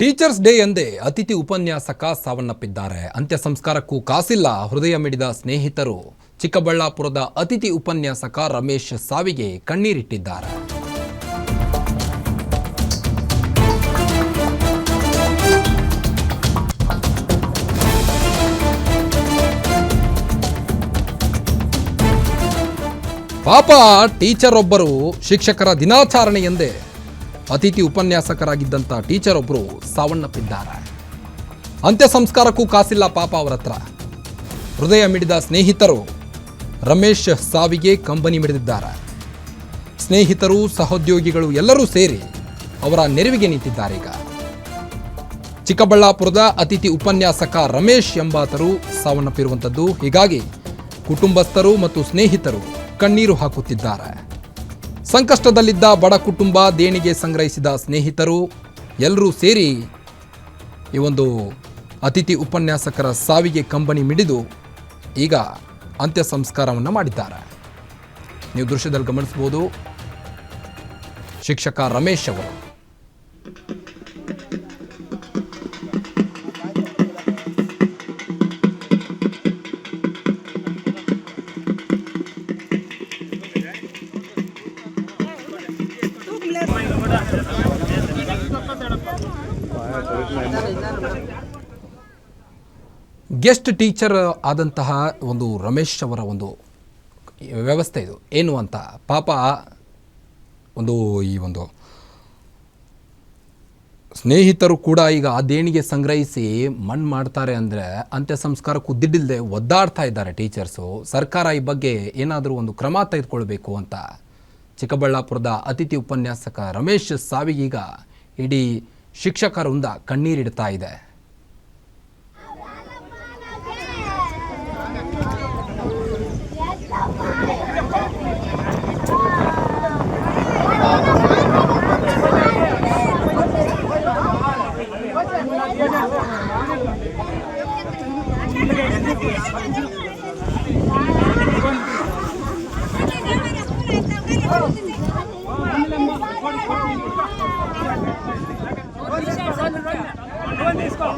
Teachers day ಎಂದೇ ಅತಿಥಿ ಉಪನ್ಯಾಸಕ ಸಾವನ್ನಪ್ಪಿದ್ದಾರೆ. ಅಂತ್ಯ ಸಂಸ್ಕಾರಕ್ಕೂ ಕಾಸಿಲ್ಲ. ಹೃದಯ ಮಿಡಿದ ಸ್ನೇಹಿತರು ಚಿಕ್ಕಬಳ್ಳಾಪುರದ ಅತಿಥಿ ಉಪನ್ಯಾಸಕ ರಮೇಶ್ ಸಾವಿಗೆ ಕಣ್ಣೀರಿಟ್ಟಿದ್ದಾರೆ. ಪಾಪ ಟೀಚರ್ ಒಬ್ಬರು ಶಿಕ್ಷಕರ ದಿನಾಚರಣೆ ಎಂದೇ ಅತಿಥಿ ಉಪನ್ಯಾಸಕರಾಗಿದ್ದಂಥ ಟೀಚರ್ ಒಬ್ಬರು ಸಾವನ್ನಪ್ಪಿದ್ದಾರೆ. ಅಂತ್ಯ ಸಂಸ್ಕಾರಕ್ಕೂ ಕಾಸಿಲ್ಲ ಪಾಪ ಅವರ ಹತ್ರ. ಹೃದಯ ಮಿಡಿದ ಸ್ನೇಹಿತರು ರಮೇಶ್ ಸಾವಿಗೆ ಕಂಬನಿ ಮಿಡಿದಿದ್ದಾರೆ. ಸ್ನೇಹಿತರು, ಸಹೋದ್ಯೋಗಿಗಳು ಎಲ್ಲರೂ ಸೇರಿ ಅವರ ನೆರವಿಗೆ ನಿಂತಿದ್ದಾರೆ ಈಗ. ಚಿಕ್ಕಬಳ್ಳಾಪುರದ ಅತಿಥಿ ಉಪನ್ಯಾಸಕ ರಮೇಶ್ ಎಂಬಾತರು ಸಾವನ್ನಪ್ಪಿರುವಂಥದ್ದು ಹೀಗಾಗಿ ಕುಟುಂಬಸ್ಥರು ಮತ್ತು ಸ್ನೇಹಿತರು ಕಣ್ಣೀರು ಹಾಕುತ್ತಿದ್ದಾರೆ. ಸಂಕಷ್ಟದಲ್ಲಿದ್ದ ಬಡ ಕುಟುಂಬ ದೇಣಿಗೆ ಸಂಗ್ರಹಿಸಿದ ಸ್ನೇಹಿತರು ಎಲ್ಲರೂ ಸೇರಿ ಈ ಒಂದು ಅತಿಥಿ ಉಪನ್ಯಾಸಕರ ಸಾವಿಗೆ ಕಂಬನಿ ಮಿಡಿದು ಈಗ ಅಂತ್ಯ ಸಂಸ್ಕಾರವನ್ನು ಮಾಡಿದ್ದಾರೆ. ನೀವು ದೃಶ್ಯದಲ್ಲಿ ಗಮನಿಸಬಹುದು ಶಿಕ್ಷಕ ರಮೇಶ್ ಅವರು. ಗೆಸ್ಟ್ ಟೀಚರ್ ಆದಂತಹ ಒಂದು ರಮೇಶ್ ಅವರ ಒಂದು ವ್ಯವಸ್ಥೆ ಇದು. ಏನು ಅಂತ? ಪಾಪ ಒಂದು ಈ ಒಂದು ಸ್ನೇಹಿತರು ಕೂಡ ಈಗ ಆ ದೇಣಿಗೆ ಸಂಗ್ರಹಿಸಿ ಮಣ್ಣು ಮಾಡ್ತಾರೆ ಅಂದರೆ ಅಂತ್ಯ ಸಂಸ್ಕಾರ ದುಡ್ಡಿಲ್ಲದೆ ಒದ್ದಾಡ್ತಾ ಇದ್ದಾರೆ ಟೀಚರ್ಸು. ಸರ್ಕಾರ ಈ ಬಗ್ಗೆ ಏನಾದರೂ ಒಂದು ಕ್ರಮ ತೆಗೆದುಕೊಳ್ಬೇಕು ಅಂತ ಚಿಕ್ಕಬಳ್ಳಾಪುರದ ಅತಿಥಿ ಉಪನ್ಯಾಸಕ ರಮೇಶ್ ಸಾವಿಗೀಗ ಇಡೀ ಶಿಕ್ಷಕ ವೃಂದ ಕಣ್ಣೀರಿಡ್ತಾ ಇದೆ. తీసుకో